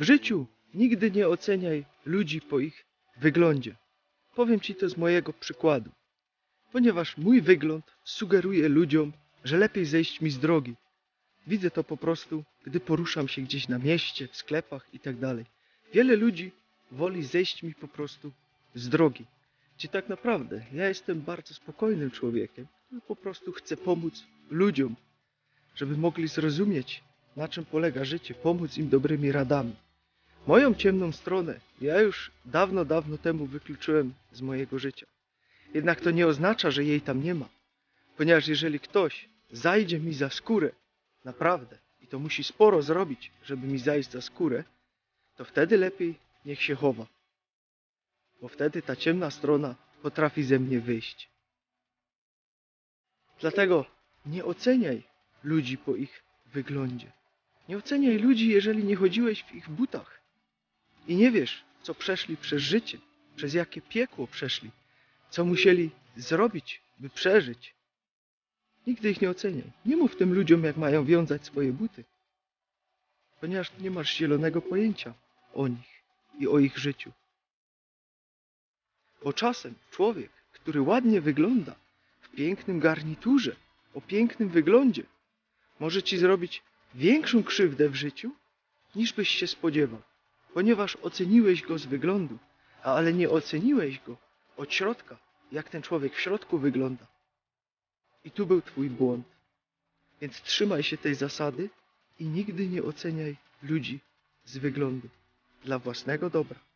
W życiu nigdy nie oceniaj ludzi po ich wyglądzie. Powiem ci to z mojego przykładu. Ponieważ mój wygląd sugeruje ludziom, że lepiej zejść mi z drogi. Widzę to po prostu, gdy poruszam się gdzieś na mieście, w sklepach itd. Wiele ludzi woli zejść mi po prostu z drogi. Gdzie tak naprawdę ja jestem bardzo spokojnym człowiekiem, który po prostu chce pomóc ludziom, żeby mogli zrozumieć, na czym polega życie, pomóc im dobrymi radami. Moją ciemną stronę ja już dawno, dawno temu wykluczyłem z mojego życia. Jednak to nie oznacza, że jej tam nie ma. Ponieważ jeżeli ktoś zajdzie mi za skórę, naprawdę, i to musi sporo zrobić, żeby mi zajść za skórę, to wtedy lepiej niech się chowa. Bo wtedy ta ciemna strona potrafi ze mnie wyjść. Dlatego nie oceniaj ludzi po ich wyglądzie. Nie oceniaj ludzi, jeżeli nie chodziłeś w ich butach i nie wiesz, co przeszli przez życie, przez jakie piekło przeszli, co musieli zrobić, by przeżyć. Nigdy ich nie oceniaj. Nie mów tym ludziom, jak mają wiązać swoje buty, ponieważ nie masz zielonego pojęcia o nich i o ich życiu. Bo czasem człowiek, który ładnie wygląda, w pięknym garniturze, o pięknym wyglądzie, może ci zrobić większą krzywdę w życiu, niż byś się spodziewał, ponieważ oceniłeś go z wyglądu, ale nie oceniłeś go od środka, jak ten człowiek w środku wygląda. I tu był twój błąd. Więc trzymaj się tej zasady i nigdy nie oceniaj ludzi z wyglądu dla własnego dobra.